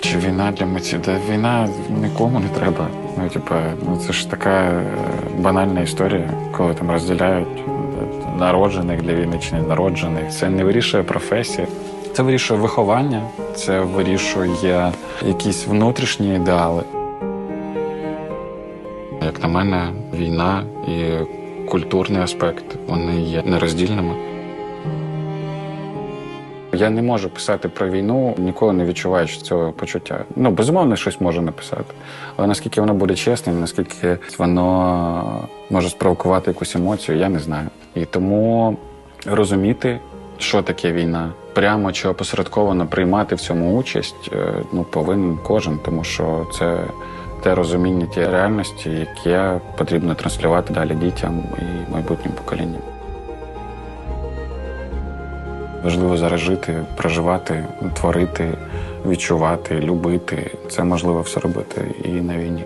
Чи війна для митців? Да, війна нікому не треба. Ну, типа, ну це ж така е, банальна історія, коли там розділяють е, народжених для війни чи ненароджених. Це не вирішує професія. Це вирішує виховання, це вирішує якісь внутрішні ідеали. Як на мене, війна і культурний аспект вони є нероздільними. Я не можу писати про війну, ніколи не відчуваючи цього почуття. Ну, безумовно, щось можу написати. Але наскільки воно буде чесним, наскільки воно може спровокувати якусь емоцію, я не знаю. І тому розуміти, що таке війна, прямо чи опосередковано приймати в цьому участь, е, ну, повинен кожен, тому що це те розуміння тієї реальності, яке потрібно транслювати далі дітям і майбутнім поколінням. Важливо зараз жити, проживати, творити, відчувати, любити. Це можливо все робити і на війні.